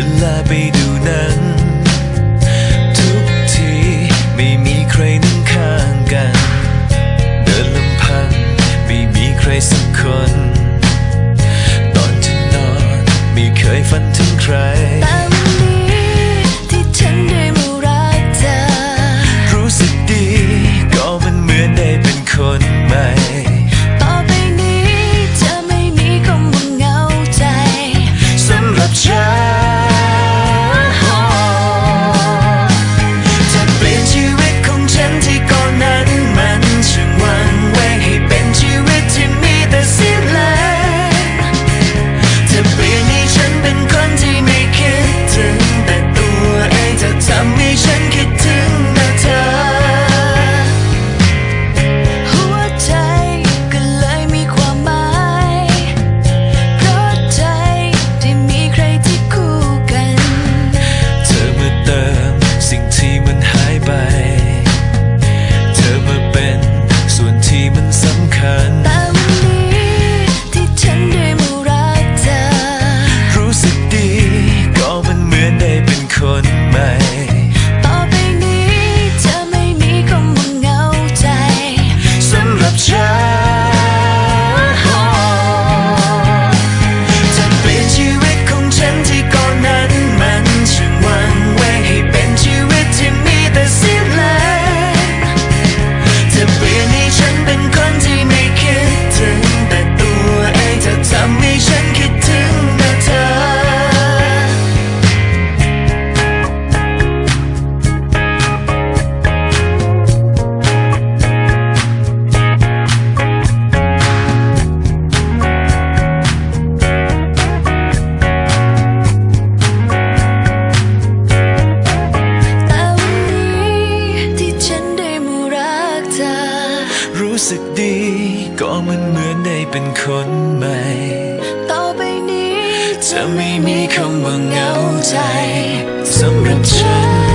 เวลาไปดูหนัง ทุกทีไม่มีใครนั่งข้างกัน เดินลำพังไม่มีใครสน สึกดี ก็มันเหมือนได้เป็นคนใหม่ ต่อไปนี้ จะไม่มีคำว่าเหงาใจสำหรับฉัน